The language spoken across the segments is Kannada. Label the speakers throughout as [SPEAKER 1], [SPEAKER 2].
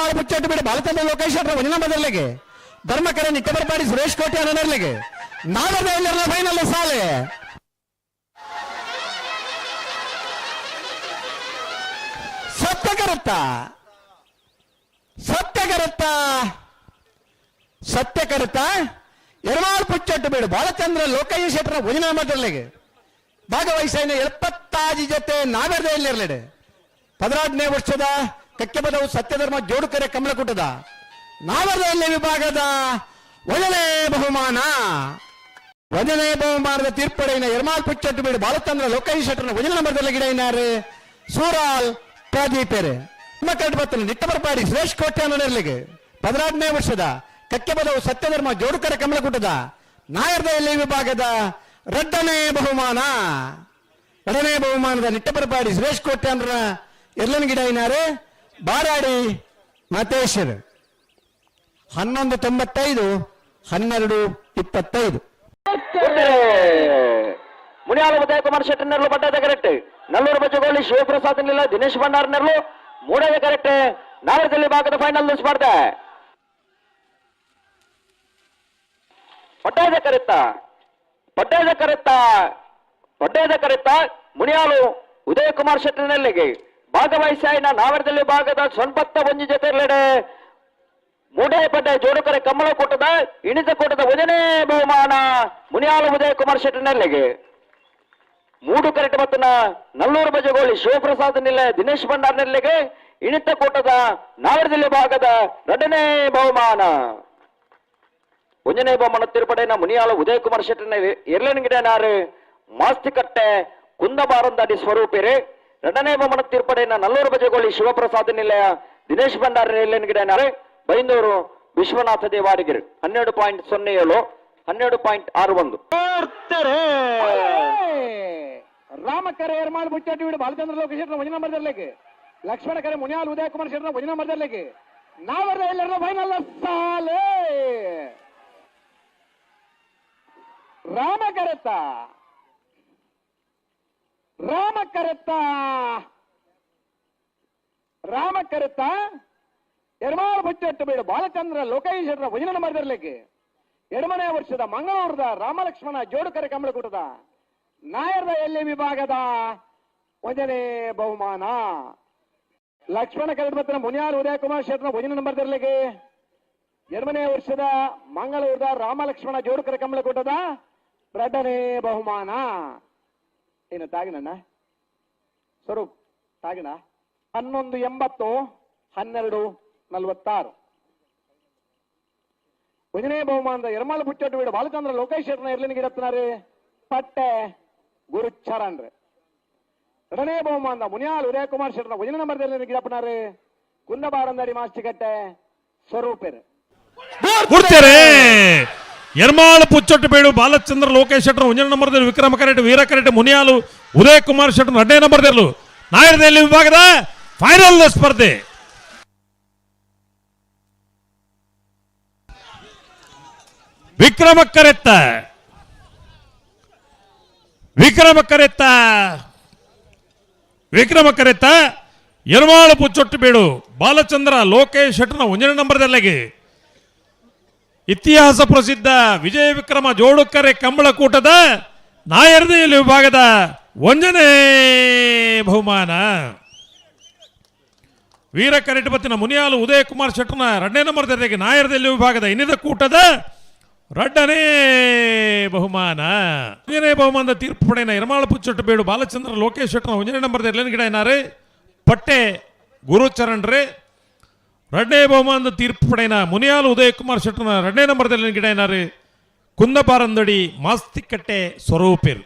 [SPEAKER 1] ಎರ್ಮಾಳ ಮುಚ್ಚಟ್ಟು ಬಿಡಿ. ಬಾಲಚಂದ್ರ ಲೋಕೇಶ್ ಅವರ ವಜನ ಬದಲಿಗೆ ಧರ್ಮಕರ ನಿಟ್ಟಬರ್ಪಾಡಿ ಸುರೇಶ್ ಕೋಟೆ ಅನ್ನೋರ್ಲಿಗೆ ಎಲ್ಲರ ಫೈನಲ್ ಸಾಲೆ. ಸತ್ಯಕರುತ್ತ ಸತ್ಯಕರುತ್ತ ಸತ್ಯಕರುತ್ತ ಎರ್ಮಾಳ್ ಪುಚ್ಚಟ್ಟು ಬೇಡ. ಬಾಲಚಂದ್ರ ಲೋಕಯ್ಯ ಶೆಟ್ಟರ ವಜನಾಮದಲ್ಲಿಗೆ ಭಾಗವಹಿಸಿನ ಎಪ್ಪತ್ತಾಜಿ ಜೊತೆ ನಾವೆರ್ದ ಪದನಾರನೇ ವರ್ಷದ ಕಕ್ಕೆಬದವು ಸತ್ಯಧರ್ಮ ಜೋಡುಕರೆ ಕಮಲಕುಟದ ನಾವರದಲ್ಲಿ ವಿಭಾಗದ ಒಂದನೇ ಬಹುಮಾನ. ಒಂದನೇ ಬಹುಮಾನದ ತೀರ್ಪಡೆಯ ಎರ್ಮಾಲ್ ಪುಚ್ಚಟ್ಟು ಬೀಡು ಬಾಲಚಂದ್ರ ಲೋಕೈ ಶೆಟ್ಟರ್ನ ಒಂದನೇ ನಂಬರ್ದಲ್ಲಿ ಗಿಡ ಏನಾರೆ ಸೂರಾಲ್ ಪ್ರದೀಪೆರೆ ಮಕ್ಕಳು ಬತ್ತನ ನಿಟ್ಟಬರಪಾಡಿ ಸುರೇಶ್ ಕೋಟೆ ಅನ್ನೋರ್ಲಿಗೆ ಪದಿನಾರನೇ ವರ್ಷದ ಕಕ್ಕೆಬದವು ಸತ್ಯಧರ್ಮ ಜೋಡುಕರೆ ಕಮಲಕುಟದ ನಾಯರ್ದಲ್ಲಿ ವಿಭಾಗದ ರಡ್ಡನೇ ಬಹುಮಾನ. ಎರಡನೇ ಬಹುಮಾನದ ನಿಟ್ಟಬರಪಾಡಿ ಸುರೇಶ್ ಕೋಟೆ ಅಂದ್ರ ಎಲ್ಲನ ಗಿಡ ಇನಾರು ಬಾರಾಡಿ ಮತೇಶ್ವರ್. ಹನ್ನೊಂದು ತೊಂಬತ್ತೈದು, ಹನ್ನೆರಡು ಇಪ್ಪತ್ತೈದು.
[SPEAKER 2] ಮುನಿಯಾಲ ಉದಯಕುಮಾರ್ ಶೆಟ್ಟಿ ನೆರಳು ಪಟ್ಟದ ಕರೆಕ್ಟ್. ನಲ್ಲೂರು ಬಚ್ಚಗೋಳಿ ಶಿವಪ್ರಸಾದ್ ನಿಲ್ಲ ದಿನೇಶ್ ಭಂಡಾರ್ ನೆರಳು ಮೂಡದ ಕರೆಕ್ಟ್. ನಾಗರದಲ್ಲಿ ಭಾಗದ ಫೈನಲ್ ಸ್ಪರ್ಧೆ. ಪಟ್ಟದ ಕರೆತ್ತ. ಪಟ್ಟದ ಕರೆತ್ತ. ಪಟ್ಟದ ಕರೆತ್ತ ಮುನಿಯಾಲು ಉದಯಕುಮಾರ್ ಶೆಟ್ಟಿ ನೆಲ್ಲಿಗೆ ಭಾಗವಹಿಸಾಯಿನ ನಾವರದಲ್ಲಿ ಭಾಗದ ಸೊನ್ಪತ್ತ ಒಂಜಿ ಮೂಡೇ ಪಡ್ಡೆ ಜೋಡುಕರೆ ಇಣಿತ ಕೂಟದ ಒಂದನೇ ಬಹುಮಾನ ಮುನಿಯಾಲ ಉದಯಕುಮಾರ್ ಶೆಟ್ಟಿ ನೆಲ್ಲಿಗೆ ಮೂಡು ಕರೆಟ್ ಮತ್ತನ ನಲ್ಲೂರು ಬಜಗೋಳಿ ಶಿವಪ್ರಸಾದ್ ನಿಲ್ಲ, ದಿನೇಶ್ ಭಂಡಾರ್ ನೆಲ್ಲಿಗೆ ಇಣಿತ ಕೂಟದ ನಾವರದಲ್ಲಿ ಭಾಗದ ಎರಡನೇ ಬಹುಮಾನ. ಒಂದನೇ ಬಹುಮಾನ ತಿರುಪಡೆನ ಮುನಿಯಾಲ ಉದಯಕುಮಾರ್ ಶೆಟ್ಟಿನ ಎರ್ಲನ್ಗಿಡನಾರು ಮಾಸ್ತಿಕಟ್ಟೆ ಕುಂದಬಾರಂದಾಡಿ ಸ್ವರೂಪಿರಿ. ಎರಡನೇ ಬಹುಮಾನ ತೀರ್ಪಡೆಯನ್ನ ನಲ್ಲೂರು ಬಜಗೋಳಿ ಶಿವಪ್ರಸಾದ ನಿಲಯ ದಿನೇಶ್ ಭಂಡಾರ್ ಎರ್ಲನ್ಗಿಡನಾರು ಬೈಂದೂರು ವಿಶ್ವನಾಥ ದೇವಾಡಿಗಿರಿ. ಹನ್ನೆರಡು ಪಾಯಿಂಟ್ ಸೊನ್ನೆ ಏಳು ಹನ್ನೆರಡು ಪಾಯಿಂಟ್ ಆರು ಒಂದು.
[SPEAKER 1] ರಾಮಕರೆ ಎರ್ಮಾಳ್ ಮುಚ್ಚಾಟಿ ಬಿಡು ಬಾಲಚಂದ್ರ ಲೋಕೇಶ್ ವಜನ ಮರದಲ್ಲಿಗೆ ಲಕ್ಷ್ಮಣ ಕರೆ ಮುನಿಯಾಲ್ ಉದಯ ಕುಮಾರ್ ಶೆಟ್ರ ವಜನ ಮರದಲ್ಲಿಗೆ ನಾವರ ಎಲ್ಲರ ಫೈನಲ್ ಸಾಲೇ! ರಾಮ ಕರೆತ್ತ ರಾಮ ಕರೆತ್ತ ರಾಮ ಕರೆತ್ತ ಎರ್ಮಾಳ್ ಮುಚ್ಚಟ್ಟು ಬೇಡ. ಬಾಲಚಂದ್ರ ಲೋಕೇಶ್ವರ ವಜನ ಮಾಡಿದ್ರಲ್ಲಿಗೆ ಎರಡನೇ ವರ್ಷದ ಮಂಗಳೂರದ ರಾಮಲಕ್ಷ್ಮಣ ಜೋಡಕರೆ ಕಮಲಕೂಟದ ನಾಯರ್ದ ಎಲ್ಲಿ ವಿಭಾಗದ? ಒಂದನೇ ಬಹುಮಾನ. ಲಕ್ಷ್ಮಣ ಕರಡ್ಮತ್ತಿನ ಮುನಿಯಾರ್ ಉದಯಕುಮಾರ್ ಕ್ಷೇತ್ರ ಭಜನ ನಂಬರ್ ತರಲಿಗೆ ಎರಡನೇ ವರ್ಷದ ಮಂಗಳೂರದ ರಾಮಲಕ್ಷ್ಮಣ ಜೋಡಕರೆ ಕಮಲಕೂಟದ ಎರಡನೇ ಬಹುಮಾನ. ಏನು ತಾಗಿನಣ್ಣ? ಸ್ವರೂಪ್, ತಾಗಿನ? ಹನ್ನೊಂದು ಎಂಬತ್ತು, ಹನ್ನೆರಡು, ನಲವತ್ತಾರು. ಒಂದನೇ ಬಹುಮಾನದ ಎರ್ಮಾಳ ಪುಚ್ಚಟ್ಟು ಬಿಡು ಬಾಲಚಂದ್ರ ಲೋಕೇಶ್ ಶೆಟ್ರನ ಇರ್ಲಿನ ಗಿಡತ್ತಿನಾರು ಪಟ್ಟೆ ಗುರುಚರನ್ರಿ ಎರಡನೇ ಬಹುಮಾನದ ಮುನಿಯಾಲ್ ಉದಯಕುಮಾರ್ ಶೆಟ್ರನ ಒಂದನೇ ನಂಬರ್ ಇರ್ಲಿನ ಗಿಡಪ್ಪನಾರಿ ಕುಂದಬಾರಂದಡಿ ಮಾಸ್ಟಿಕಟ್ಟೆ, ಸ್ವರೂಪರು.
[SPEAKER 3] ಕೊಡ್ತೇರೆ ಎರ್ಮಾಳ ಪುಚ್ಚೊಟ್ಟು ಬೇಡು ಬಾಲಚಂದ್ರ ಲೋಕೇಶ್ ಶೆಟ್ಟರ್ ಒಂಜನ ನಂಬರ್ದಲ್ಲಿ ವಿಕ್ರಮ ಕರೆಟ್ ವೀರ ಕರೆಟ್ ಮುನಿಯಾಲು ಉದಯ್ ಕುಮಾರ್ ಶೆಟ್ಟರ್ ಎರಡನೇ ನಂಬರ್ದಲ್ಲೂ ನಾಯರದಲ್ಲಿ ವಿಭಾಗದ ಫೈನಲ್ ಸ್ಪರ್ಧೆ ವಿಕ್ರಮ ಕರೆತ್ತ ವಿಕ್ರಮ ಕರೆತ್ತ ವಿಕ್ರಮ ಕರೆತ್ತ ಎರ್ಮಾಳು ಪುಚ್ಚೊಟ್ಟು ಬೇಡು ಬಾಲಚಂದ್ರ ಲೋಕೇಶ್ ಶೆಟ್ಟರ್ನ ಒಂದನೇ ನಂಬರ್ದಲ್ಲಿಗೆ ಇತಿಹಾಸ ಪ್ರಸಿದ್ಧ ವಿಜಯ ವಿಕ್ರಮ ಜೋಡುಕರೆ ಕಂಬಳಕೂಟದ ನಾಯರ್ದೇಲಿ ವಿಭಾಗದ ಒಂದನೇ ಬಹುಮಾನ. ವೀರ ಕರೆಟಪತಿನ ಮುನಿಯಾಲು ಉದಯ ಕುಮಾರ್ ಶೆಟ್ಟರ್ನ ಎರಡನೇ ನಂಬರ್ ಜೊತೆಗೆ ನಾಯರ್ದಲ್ಲಿ ವಿಭಾಗದ ಇನ್ನಿದ ಕೂಟದ ರಡ್ಡನೇ ಬಹುಮಾನ. ಒಂದನೇ ಬಹುಮಾನದ ತೀರ್ಪು ಪಡೆಯನ ಯರಮಾಳ ಬೇಡು ಬಾಲಚಂದ್ರ ಲೋಕೇಶ್ ಶೆಟ್ಟರ್ನ ಒಂದನೇ ನಂಬರ್ ಎಲ್ಲೇನು ಗಿಡ ಏನಾರು ಪಟ್ಟೆ ಗುರುಚರಣ್ರೆ ಎರಡನೇ ಬಹುಮಾನದ ತೀರ್ಪು ಪಡೆಯನ ಮುನಿಯಾಲು ಉದಯ್ ಕುಮಾರ್ ಶೆಟ್ಟರ್ನ ಎರಡನೇ ನಂಬರ್ದಲ್ಲಿ ಗಿಡ ಏನಾರು? ಕುಂದಪಾರಂದಡಿ ಮಾಸ್ತಿಕಟ್ಟೆ ಸ್ವರೂಪಿರ್.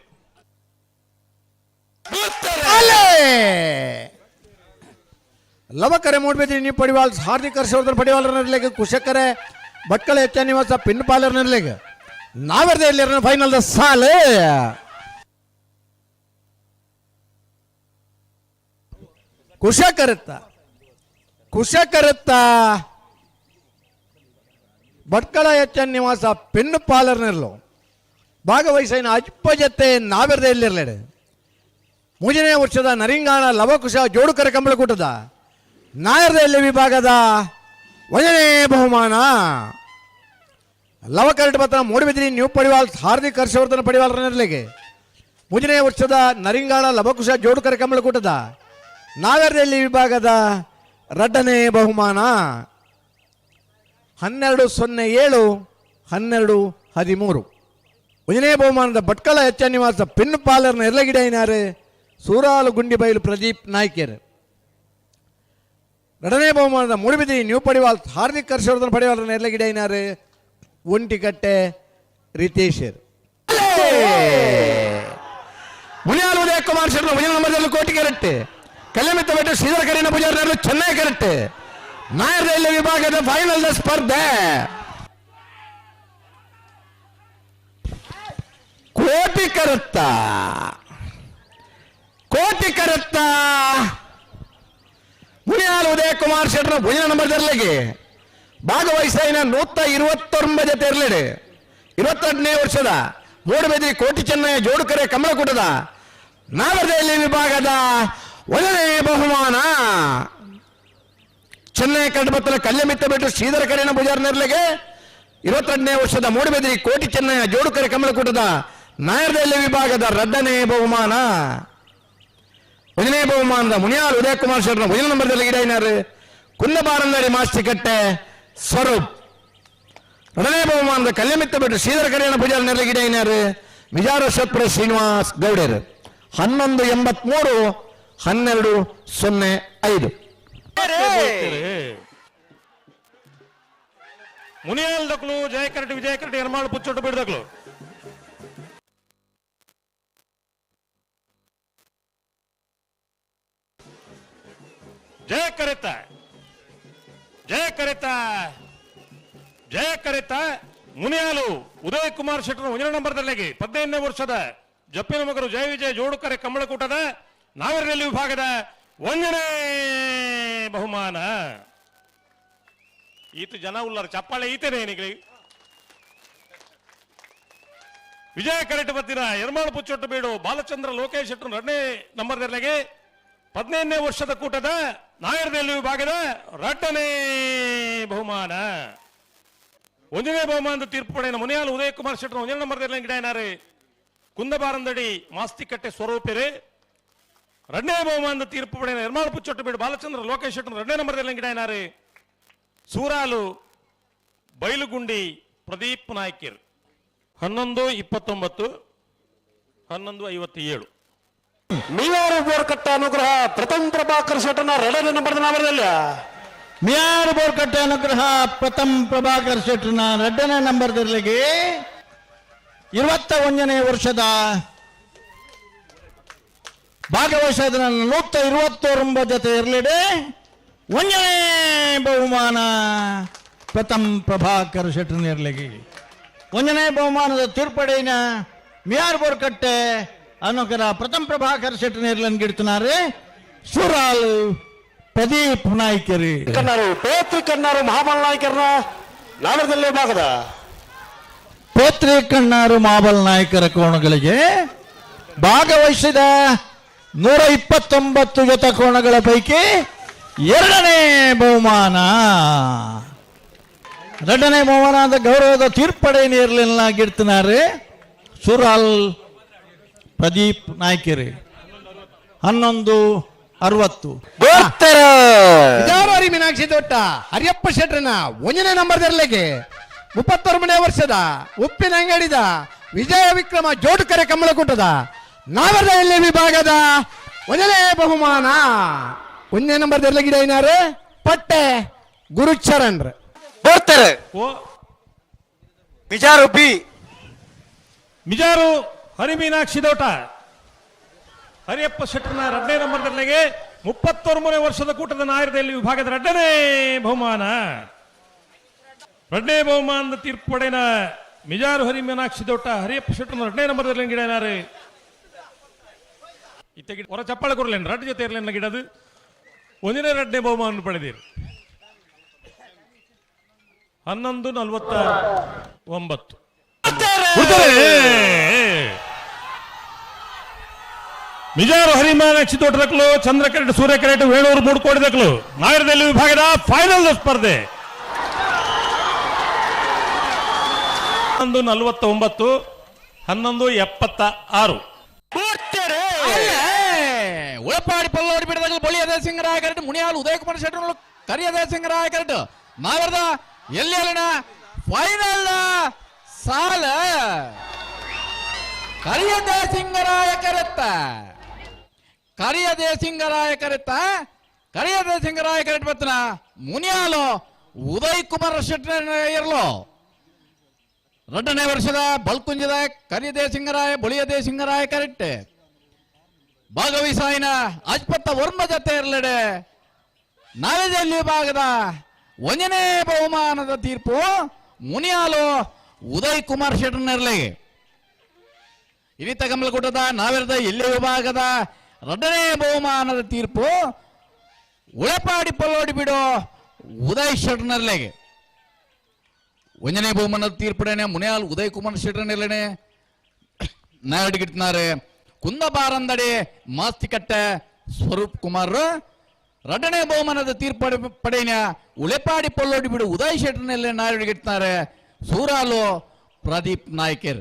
[SPEAKER 1] ಲವಕರೆ ಮೂಡ್ಬೇತಿ ನೀವು ಪಡಿವಾಲ್ ಹಾರ್ದಿಕ್ ಹರ್ಷವರ್ಧನ್ ಪಡಿವಾಲ್ರನ್ನಿರ್ಲಿಕ್ಕೆ ಕುಶಕರೆ ಭಟ್ಕಳ ಎಚ್ಚ ನಿವಾಸ ಪಿನ್ ಪಾಲರ್ನರ್ಲಿಕ್ಕೆ ನಾವೆರ್ದ ಎಲ್ಲಿರ ಫೈನಲ್ ಸಾಲೆ! ಕುಶಕರುತ್ತ. ಕುಶಕರುತ್ತ. ಭಟ್ಕಳ ಎನ್ ನಿವಾಸ ಪೆನ್ನು ಪಾಲರ್ನಿರ್ಲು ಭಾಗವಹಿಸಿನ ಅಜ್ಪ ಜತೆ ನಾವೆರ್ದ ಎಲ್ಲಿರ್ಲೇಡೆ ಮೂರನೇ ವರ್ಷದ ನರಿಂಗಾಣ ಲವಕುಶ ಜೋಡುಕರ ಕಂಬಳಕೂಟದ ನಾಯರ್ದಲ್ಲಿ ವಿಭಾಗದ ಒಂದನೇ ಬಹುಮಾನ. ಲವಕರಟ ಪತ್ರ ಮೂಡಿಬಿದ್ರಿ ನೀವು ಪಡಿವಾಲ್ ಹಾರ್ದಿಕ್ ಹರ್ಷವರ್ಧನ ಪಡಿವಾಲ್ ನೆರಳಿಗೆ ಮುಂಜನೇ ವರ್ಷದ ನರಿಂಗಾಣ ಲವಕುಶ ಜೋಡುಕರ ಕಂಬಳಕೂಟದ ನಾಗರದಲ್ಲಿ ವಿಭಾಗದ ಎರಡನೇ ಬಹುಮಾನ ಹನ್ನೆರಡು ಸೊನ್ನೆ ಏಳು, ಹನ್ನೆರಡು ಹದಿಮೂರು. ಒಂದನೇ ಬಹುಮಾನದ ಭಟ್ಕಳ ಎಚ್ ನಿವಾಸ ಪಿನ್ ಪಾಲರ್ನ ಎರಲಗಿಡೈನಾರೆ ಸೂರಾಲು ಗುಂಡಿ ಬಯಲು ಪ್ರದೀಪ್ ನಾಯ್ಕರ್. ಎರಡನೇ ಬಹುಮಾನದ ಮೂಡಿಬಿದ್ರಿ ನ್ಯೂ ಪಡಿವಾಲ್ ಹಾರ್ದಿಕ್ ಹರ್ಷವರ್ಧನ್ ಪಡಿವಾಲ್ ಎರಲಗಿಡೈನಾರೆ ಒಂಟಿಕಟ್ಟೆ ರಿತೇಶರ್. ಮುನಿಯಾಲ್ ಉದಯ ಕುಮಾರ್ ಶರ್ಮ ಮುಂದಿನ ನಂಬರ್ದಲ್ಲಿ ಕೋಟಿ ಕೆರಟ್ಟೆ ಕಲ್ಯಮಿತ್ತ ಬೆಟ್ಟು ಶ್ರೀಧರ ಕರಿನ ಪೂಜಾರಿ ಚೆನ್ನೈ ಕರೆಕ್ಟ್. ನಾಯರ್ ರೈಲ್ವೆ ವಿಭಾಗದ ಫೈನಲ್ ಸ್ಪರ್ಧೆ. ಕೋಟಿ ಕರತ್ತ. ಕೋಟಿ ಕರತ್ತ. ಮುನಿಯಾಲ್ ಉದಯ ಕುಮಾರ್ ಶೆಟ್ರ ನಂಬರ್ ನಂಬರ್ದಲ್ಲಿಗೆ ಭಾಗವಹಿಸಿನ ನೂತ ಇರುವತ್ತೊಂಬತ್ತು ಜೊತೆ ಇರುವತ್ತೆಂಟನೇ ವರ್ಷದ ಮೂಡಬೇದಿ ಕೋಟಿ ಚೆನ್ನೈ ಜೋಡುಕರೆ ಕಮಲಕೂಟದ ನಾಗರದಲ್ಲಿ ವಿಭಾಗದ ಒಂದನೇ ಬಹುಮಾನ ಚೆನ್ನೈ ಕಡ್ಬತ್ತಲ ಕಲ್ಯಮಿತ್ತ ಬಿಟ್ಟು ಶ್ರೀಧರ ಕರಿನ ಪೂಜಾರ ನೆರಳಿಗೆ ಇರುವತ್ತೆರಡನೇ ವರ್ಷದ ಮೂಡುಬೆದಿ ಕೋಟಿ ಚೆನ್ನಯ ಜೋಡುಕರೆ ಕಮಲಕೂಟದ ನಾಯರದಲ್ಲಿ ವಿಭಾಗದ ಎರಡನೇ ಬಹುಮಾನ ಒಂದನೇ ಬಹುಮಾನದ ಮುನಿಯಾಲ್ ಉದಯ ಕುಮಾರ್ ಶರ್ಮ ಮೊದಲ ನಂಬರ್ದಲ್ಲಿ ಗಿಡ ಕುಂದಬಾರಂದಡಿ ಮಾಸ್ತಿಕಟ್ಟೆ ಸ್ವರೂಪ್ ಎರಡನೇ ಬಹುಮಾನದ ಕಲ್ಯಮಿತ್ತ ಬಿಟ್ಟು ಶ್ರೀಧರ ಕರಿಯನ ಪೂಜಾರ ನೆರಳಿ ಗಿಡ ಏನಾರು ವಿಜಾರ ಸತ್ಪುರ ಶ್ರೀನಿವಾಸ್ ಗೌಡರ್ ಹನ್ನೊಂದು ಎಂಬತ್ಮೂರು ಹನ್ನೆರಡು ಸೊನ್ನೆ ಐದು.
[SPEAKER 3] ಮುನಿಯಾಲ್ ದಕ್ಲು ಕರಟಿ ವಿಜಯ ಕರಟಿ ಎರ್ಮಾಳು ಪುಚ್ಚೊಟ್ಟು ಬಿಡ್ದಕ್ಲು ಜಯ ಕರೆತ. ಜಯ ಕರೆತ. ಜಯ ಕರೆತ. ಮುನಿಯಾಲು ಉದಯ್ ಕುಮಾರ್ ಶೆಟ್ಟರ್ ಒಂದನೇ ನಂಬರ್ದಲ್ಲಿಗೆ. ಹದಿನೈದನೇ ವರ್ಷದ ಜಪ್ಪಿನ ಮಗರು ಜಯ ವಿಜಯ ಜೋಡುಕರೆ ಕಮಲಕೂಟದ ನಾಗರಹಳ್ಳಿ ವಿಭಾಗದ ಒಂದನೇ ಬಹುಮಾನ. ಈತ ಜನ ಉಲ್ಲರ ಚಪ್ಪಾಳೆ ಈತನೇ ಏನಿಗೆ ವಿಜಯ ಕರೆಟ್ ಬತ್ತಿನ ಯರ್ಮಾಳು ಪುಚ್ಚೊಟ್ಟು ಬೀಡು ಬಾಲಚಂದ್ರ ಲೋಕೇಶ್ ಶೆಟ್ಟರು ಎರಡನೇ ನಂಬರ್ದಲ್ಲಿಗೆ ಹದಿನೈದನೇ ವರ್ಷದ ಕೂಟದ ನಾಗರದಲ್ಲಿ ವಿಭಾಗದ ರಟ್ಟನೇ ಬಹುಮಾನ. ಒಂದನೇ ಬಹುಮಾನದ ತೀರ್ಪು ಪಡೆಯ ಮುನಿಯಾಲ್ ಉದಯ ಕುಮಾರ್ ಶೆಟ್ಟರು ಒಂದನೇ ನಂಬರ್ದಲ್ಲಿ ಗಿಡ ಏನಾರೆ? ಕುಂದಬಾರಂದಡಿ ಮಾಸ್ತಿಕಟ್ಟೆ ಸ್ವರೂಪಿರೆ. ಎರಡನೇ ಬಹುಮಾನದ ತೀರ್ಪು ಪಡೆಯ ನಿರ್ಮಾಣ ಪುಚ್ಚೊಟ್ಟು ಬೀಡು ಬಾಲಚಂದ್ರ ಲೋಕೇಶ್ ಶೆಟ್ಟರ್ ರಣ್ಣೇ ನಂಬರ್ ಗಿಡ ಏನಾರೆ? ಸೂರಾಲು ಬೈಲುಗುಂಡಿ ಪ್ರದೀಪ್ ನಾಯ್ಕರ್. ಹನ್ನೊಂದು ಇಪ್ಪತ್ತೊಂಬತ್ತು ಹನ್ನೊಂದು ಐವತ್ತೇಳು.
[SPEAKER 4] ಮಿಯಾರು ಬೋರ್ಕಟ್ಟ ಅನುಗ್ರಹ ಪ್ರಥಮ ಪ್ರಭಾಕರ್ ಶೆಟ್ಟನ ಎರಡನೇ ನಂಬರ್ ನಾಮದಲ್ಲಿ.
[SPEAKER 5] ಮಿಯಾರು ಬೋರ್ಕಟ್ಟೆ ಅನುಗ್ರಹ ಪ್ರಥಮ ಪ್ರಭಾಕರ್ ಶೆಟ್ಟನ ಎರಡನೇ ನಂಬರ್ದಲ್ಲಿಗೆ. ಇರುವತ್ತ ಒಂದನೇ ವರ್ಷದ ಭಾಗವಹಿಸಿದ ನೂತ ಇರುವತ್ತೊಂಬ ಜೊತೆ ಇರಲಿಡೆ. ಒಂದನೇ ಬಹುಮಾನ ಪ್ರಥಮ್ ಪ್ರಭಾಕರ್ ಶೆಟ್ರನ ಇರಲಿಗೆ. ಒಂದನೇ ಬಹುಮಾನದ ತಿರ್ಪಡಿನ ಮಿಯಾರ್ ಬೋರ್ಕಟ್ಟೆ ಅನ್ನೋಕರ ಪ್ರಥಮ್ ಪ್ರಭಾಕರ್ ಶೆಟ್ರನ ಇರ್ಲನ್ ಗಿಡ್ತನಾರೆ. ಸುರಾಲ್ ಪ್ರದೀಪ್ ನಾಯ್ಕರಿ.
[SPEAKER 4] ಕಣ್ಣಾರು ಪೇತ್ರಿ ಕಣ್ಣಾರು ಮಹಾಬಲ ನಾಯಕರನ ನಾಡದಲ್ಲೇ ಭಾಗದ.
[SPEAKER 5] ಪೇತ್ರಿ ಕಣ್ಣಾರು ಮಾಬಲ್ ನಾಯಕರ ಕೋಣಗಳಿಗೆ ಭಾಗವಹಿಸಿದ ನೂರ ಇಪ್ಪತ್ತೊಂಬತ್ತು ಜೊತ ಕೋಣಗಳ ಪೈಕಿ ಎರಡನೇ ಬಹುಮಾನ. ಎರಡನೇ ಬಹುಮಾನದ ಗೌರವದ ತೀರ್ಪಡೆ ನೀರಲಿಲ್ಲ ಗಿಡ್ತಿನಾರೆ ಸುರಾಲ್ ಪ್ರದೀಪ್ ನಾಯ್ಕೆರೆ. ಹನ್ನೊಂದು ಅರವತ್ತು.
[SPEAKER 1] ಹರಿ ಮೀನಾಕ್ಷಿ ದೊಡ್ಡ. ಹರಿಯಪ್ಪ ಶೆಟ್ರನ ಒಂದನೇ ನಂಬರ್ದಲ್ಲಿಗೆ ಮುಪ್ಪತ್ತೊಂಬನೇ ವರ್ಷದ ಉಪ್ಪಿನ ಅಂಗಡಿದ ವಿಜಯ ವಿಕ್ರಮ ಜೋಡುಕರೆ ಕಮಲಕೂಟದ ನಾಗರಹಳ್ಳಿ ವಿಭಾಗದ ಒಂದನೇ ಬಹುಮಾನ. ಒಂದನೇ ನಂಬರ್ದಲ್ಲಿ ಗಿಡ ಏನಾರು ಪಟ್ಟೆ ಗುರುಚರಣ್ರ
[SPEAKER 4] ಬರ್ತಾರೆ.
[SPEAKER 3] ಓ.
[SPEAKER 4] ವಿಚಾರು ಬಿ.
[SPEAKER 3] ಮಿಜಾರು ಹರಿಮೀನಾಕ್ಷಿ ದೋಟ. ಹರಿಯಪ್ಪ ಶೆಟ್ಟರ್ನ ಎರಡನೇ ನಂಬರ್ದಲ್ಲಿಗೆ ಮೂರನೇ ವರ್ಷದ ಕೂಟದ ನಾಯರದಲ್ಲಿ ವಿಭಾಗದ ಎರಡನೇ ಬಹುಮಾನ. ಎರಡನೇ ಬಹುಮಾನದ ತೀರ್ಪು ಪಡೆನ ಮಿಜಾರು ಹರಿಮೀನಾಕ್ಷಿ ದೋಟ ಹರಿಯಪ್ಪ ಶೆಟ್ಟರ್ನ ಎರಡನೇ ನಂಬರ್ ಗಿಡ ಏನಾರು ಇತ್ತೆ ಹೊರ ಚಪ್ಪಾಳ ಕೊಡ್ಲೇನು ರಡ್ ಜೊತೆ ಇರಲೇನ ಗಿಡದು ಒಂದನೇ ಎರಡನೇ ಬಹುಮಾನ ಪಡೆದಿರಿ. ಹನ್ನೊಂದು ನಲ್ವತ್ತ ಒಂಬತ್ತು. మిజారు హరిమాన చిత్తోటదకులు చంద్రకరెడ్డి సూర్యకరెడ్డి వేణూరు మూడు కోటి దక్కులు నాగరదల్లి విభాగದ ಫೈನಲ್ ಸ್ಪರ್ಧೆ. ಹನ್ನೊಂದು ನಲವತ್ತೊಂಬತ್ತು ಹನ್ನೊಂದು ಎಪ್ಪತ್ತ ಆರು
[SPEAKER 6] ಉಳಪಾಡಿ ಪಲ್ಲೋಡಿ ಬಿಡದಾಗ ಬಳಿಯದ ಸಿಂಗರಾಯ ಕರೆಕ್ಟ್ ಮುನಿಯಾಲ್ ಕುಮಾರ್ ಶೆಟ್ಟರ್ ಕರಿಯದ ಸಿಂಗರಾಯ ಕರೆಕ್ಟ್ ನಾವೆರ್ದ ಎಲ್ಲಿ ಅಲ್ಲಿನ ಫೈನಲ್ ಸಾಲ? ಕರಿಯದ ಸಿಂಗರಾಯ ಕರೆತ್ತ ಕರಿಯದೆ ಸಿಂಗರಾಯ ಕರೆತ್ತ ಕರಿಯದ ಸಿಂಗರಾಯ ಕರೆಕ್ಟ್ ಬತ್ತನ ಮುನಿಯಾಲು ಉದಯ್ ಕುಮಾರ್ ಇರಲು ಎರಡನೇ ವರ್ಷದ ಬಲ್ಕುಂಜದ ಕರಿಯದೆ ಸಿಂಗರಾಯ ಬಳಿಯದೆ ಸಿಂಗರಾಯ ಕರೆಕ್ಟ್ ಭಾಗವಹಿಸಾಯಿನ ಅಜ್ಪತ್ತ ವರ್ಮ ಜೊತೆ ಇರಲಿಡೆ. ನಾಳೆದಲ್ಲಿ ಭಾಗದ ಒಂದನೇ ಬಹುಮಾನದ ತೀರ್ಪು ಮುನಿಯಾಲು ಉದಯ್ ಕುಮಾರ್ ಶೆಟ್ಟರ್ನರ್ಲಿ ಇನಿತ ಗಮಲಗುಡ್ಡದ ನಾವೆರದ ಎಲ್ಲಿ ವಿಭಾಗದ ಎರಡನೇ ಬಹುಮಾನದ ತೀರ್ಪು ಉಳಪಾಡಿ ಪಲ್ಲೋಡಿ ಬಿಡು ಉದಯ್ ಶೆಟ್ಟರ್ನರ್ಲೆಗೆ ಒಂದನೇ ಬಹುಮಾನದ ತೀರ್ಪುಡೇನೆ ಮುನಿಯಾಲ್ ಉದಯ್ ಕುಮಾರ್ ಶೆಟ್ಟರ್ನರ್ಲೇನೆ ನಾಯಡಿಗಿಡ್ತಾರೆ ಕುಂದಬಾರಂದಡಿ ಮಾಸ್ತಿಕಟ್ಟೆ ಸ್ವರೂಪ್ ಕುಮಾರ್ ರಡನೆ ಬಹುಮಾನದ ತೀರ್ಪು ಪಡೆಯ ಉಳೆಪಾಡಿ ಪೊಲ್ಲೋಡಿ ಬಿಡು ಉದಯ್ ಶೆಟ್ಟರ್ನಲ್ಲಿ ನಾಯಡಿಗಿಡ್ತಾರೆ ಸೂರಾಲು ಪ್ರದೀಪ್ ನಾಯ್ಕರ್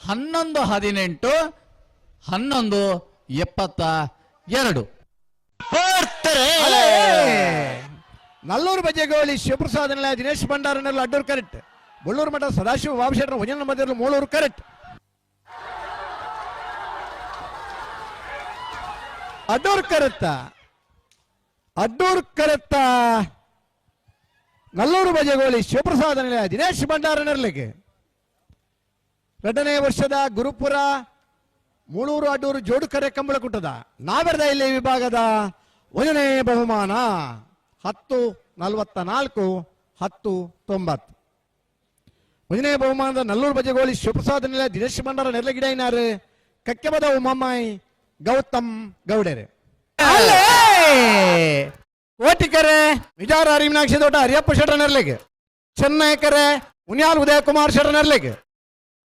[SPEAKER 6] ಹನ್ನೊಂದು ಹದಿನೆಂಟು ಹನ್ನೊಂದು ಎಪ್ಪತ್ತ ಎರಡು
[SPEAKER 1] ನಲ್ಲೂರು ಬಜೆಗೋಳಿ ಶಿವಪ್ರಸಾದ್ ದಿನೇಶ್ ಭಂಡಾರನಲ್ಲಿ ಅಡ್ಡೂರು ಕರೆಕ್ಟ್ ಬಳ್ಳೂರು ಮಠ ಸದಾಶಿವ ಬಾಬುಶೆಟ್ಟರ್ ಭಜನ ಮಧ್ಯದಲ್ಲಿ ಮೂಳೂರು ಕರೆಕ್ಟ್ ಅಡ್ಡೂರು ಕರತ್ತ. ಅಡ್ಡೂರ್ ಕರೆತ್ತ. ನಲ್ಲೂರು ಬಜೆಗೋಳಿ ಶಿವಪ್ರಸಾದ ನಿಲಯ, ದಿನೇಶ್ ಭಂಡಾರನರ್ಲಿಗೆ ಎರಡನೇ ವರ್ಷದ ಗುರುಪುರ, ಮೂಳೂರು ಅಡ್ಡೂರು ಜೋಡು ಕರೆ ಕುಟ್ಟದ ನಾವೆರದ ಇಲ್ಲಿ ವಿಭಾಗದ ಒಂದನೇ ಬಹುಮಾನ. ಹತ್ತು ನಲವತ್ತ ನಾಲ್ಕು, ಹತ್ತು ತೊಂಬತ್ತು. ಒಂದನೇ ಬಹುಮಾನದ ನಲ್ಲೂರು ಬಜೆಗೋಳಿ ಶಿವಪ್ರಸಾದ ನಿಲಯ, ದಿನೇಶ್ ಭಂಡಾರ ನೆರಳಗಿಡೈನಾರು ಕಕ್ಕೆಬದ ಉಮ್ಮಮ್ಮಾಯಿ ಗೌತಮ್ ಗೌಡರೆ. ಓಟಿಕರೆ ವಿಜಾರ ಹರಿಮೀನಾಕ್ಷಿ ದೊಡ್ಡ ಹರಿಯಪ್ಪ ಚೆನ್ನೈ ಚೆನ್ನೈಕರೆ ಉನ್ಯಾಲ್ ಉದಯ ಕುಮಾರ್ ಶೆಟ್ರ ನೆರಳಿಗೆ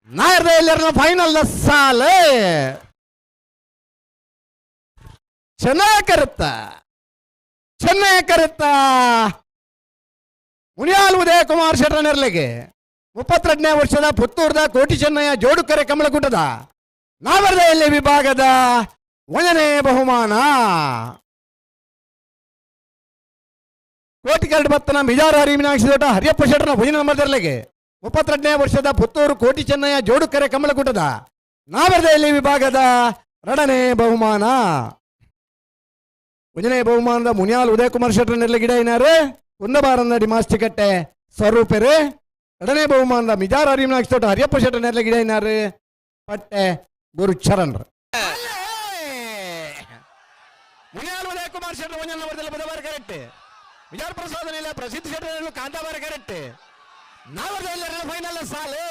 [SPEAKER 1] ನಾಯರ್ದ ಎಲ್ಲರನ್ನ ಫೈನಲ್ ಸಾಲ! ಚೆನ್ನಾಗಿ ಕರುತ್ತ ಚೆನ್ನಾಗಿ ಕರುತ್ತ ಮುನಿಯಾಲ್ ಉದಯ ಕುಮಾರ್ ಶೆಟ್ರ ನೆರಳಿಗೆ ಮುಪ್ಪತ್ತೆರಡನೇ ವರ್ಷದ ಪುತ್ತೂರ್ದ ಕೋಟಿ ಚೆನ್ನಯ್ಯ ಜೋಡುಕರೆ ಕಮಲಕೂಟದ ನಾವರ್ದ ಎಲ್ಲಿ ವಿಭಾಗದ ಒಂದನೇ ಬಹುಮಾನ. ಕೋಟಿ ಕರಡು ಬತ್ತನ ಮಿಜಾರ ಹರಿಮೀನಾಕ್ಷಿ ದೊಡ್ಡ ಹರಿಯಪ್ಪ ಶೆಟ್ಟರ ಭುಜನ ನಂಬರ್ದರ್ಲೆಗೆ ಮುಪ್ಪತ್ತೆರಡನೇ ವರ್ಷದ ಪುತ್ತೂರು ಕೋಟಿ ಚೆನ್ನಯ್ಯ ಜೋಡುಕರೆ ಕಮಲಕೂಟದ. ನಾವರ್ದ ಎಲ್ಲಿ ವಿಭಾಗದ ಎರಡನೇ ಬಹುಮಾನ. ಒಂದನೇ ಬಹುಮಾನದ ಮುನಿಯಾಲ್ ಉದಯಕುಮಾರ್ ಶೆಟ್ಟರ ಗಿಡ ಏನಾರು? ಕುಂದಬಾರಂದಡಿ ಮಾಸ್ತಿಕಟ್ಟೆ ಸ್ವರೂಪರು. ಎರಡನೇ ಬಹುಮಾನದ ಮಿಜಾರ ಹರಿಮೀನಾಕ್ಷಿ ದೊಡ್ಡ ಹರಿಯಪ್ಪ ಶೆಟ್ಟರ ನೆರಳೆ ಗಿಡ ಏನಾರು? ಪಟ್ಟೆ ಗುರು ಚರಣ್ರು ಮುನಿಯಾಲ್ ಉದಯ ಕುಮಾರ್ ಶೆಟ್ಟರ್ ಒಂದನೇ ನಂಬರ್ದಲ್ಲಿ ಬುಧವಾರ ಕರೆಕ್ಟ್. ವಿಜಯ ಪ್ರಸಾದ್ ಇಲ್ಲ, ಪ್ರಸಿದ್ಧ ಶೆಟ್ಟರ್ ಕಾಂತಾಬಾರ ಕರೆಕ್ಟ್. ನಾವರ್ದ ಫೈನಲ್ ಸಾಲು.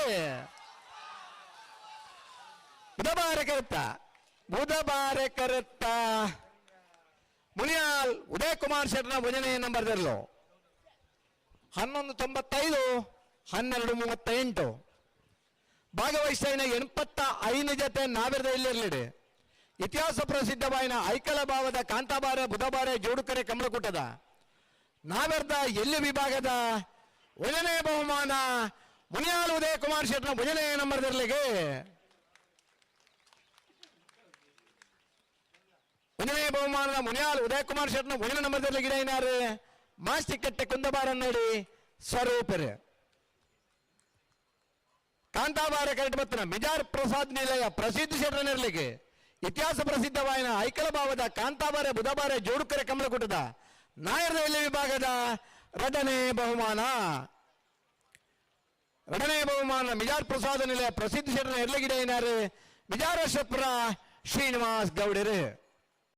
[SPEAKER 1] ಬುಧವಾರ ಕರೆತ್ತ ಬುಧವಾರ ಕರೆತ್ತ. ಮುನಿಯಾಲ್ ಉದಯ ಕುಮಾರ್ ಶೆಟ್ಟರ್ನ ನಂಬರ್ ನಂಬರ್ದಲ್ಲೋ ಹನ್ನೊಂದು ತೊಂಬತ್ತೈದು, ಹನ್ನೆರಡು ಮೂವತ್ತೆಂಟು. ಭಾಗವಹಿಸಿದ ಎಣ್ಪತ್ತ ಐದು ಜೊತೆ ನಾವಿರದ ಇಲ್ಲಿರ್ಲಿಡೆ ಇತಿಹಾಸ ಪ್ರಸಿದ್ಧವಾಯಿನ ಐಕಲ ಭಾವದ ಕಾಂತಾಬಾರ, ಬುಧಬಾರ, ಜೋಡುಕರೆ, ಕಮಲಕೂಟದ. ನಾವೆರ್ದ ಎಲ್ಲಿ ವಿಭಾಗದ? ಒಂದನೇ ಬಹುಮಾನ ಮುನಿಯಾಲ್ ಉದಯ ಕುಮಾರ್ ಶೆಟ್ನ ಭುಜನೆ ನಂಬರ್ದಿರ್ಲಿಗೆ. ಒಂದನೇ ಬಹುಮಾನದ ಮುನಿಯಾಲ್ ಉದಯ ಕುಮಾರ್ ಶೆಟ್ನ ನಂಬರ್ ಗಿಡ ಏನಾರು ಮಾಸ್ತಿಕಟ್ಟೆ ಕುಂದಬಾರ ನೋಡಿ ಸ್ವರೂಪರು. ಕಾಂತಾಬಾರ, ಕರೆಕ್ಟ್ ಬತ್ತನ, ಮಿಜಾರ್ ಪ್ರಸಾದ್ ನಿಲಯ, ಪ್ರಸಿದ್ಧ ಶೆಟ್ಟರನಿರ್ಲಿಕ್ಕೆ ಇತಿಹಾಸ ಪ್ರಸಿದ್ಧವಾಯಿನ ಐಕಲ ಭಾವದ ಕಾಂತಾಬಾರೆ ಬುಧಬಾರೆ ಜೋಡುಕರೆ ಕಮಲಕುಟದ ಎಲ್ಲಿ ವಿಭಾಗದ ರಡನೆ ಬಹುಮಾನ. ರಡನೆ ಬಹುಮಾನ ಮಿಜಾರ್ ಪ್ರಸಾದ ನಿಲಯ ಪ್ರಸಿದ್ಧ ಶರಣ ಎರ್ಲಗಿಡ ಏನಾರು? ಮಿಜಾರ ಶೆಟ್ರ ಶ್ರೀನಿವಾಸ್ ಗೌಡರು.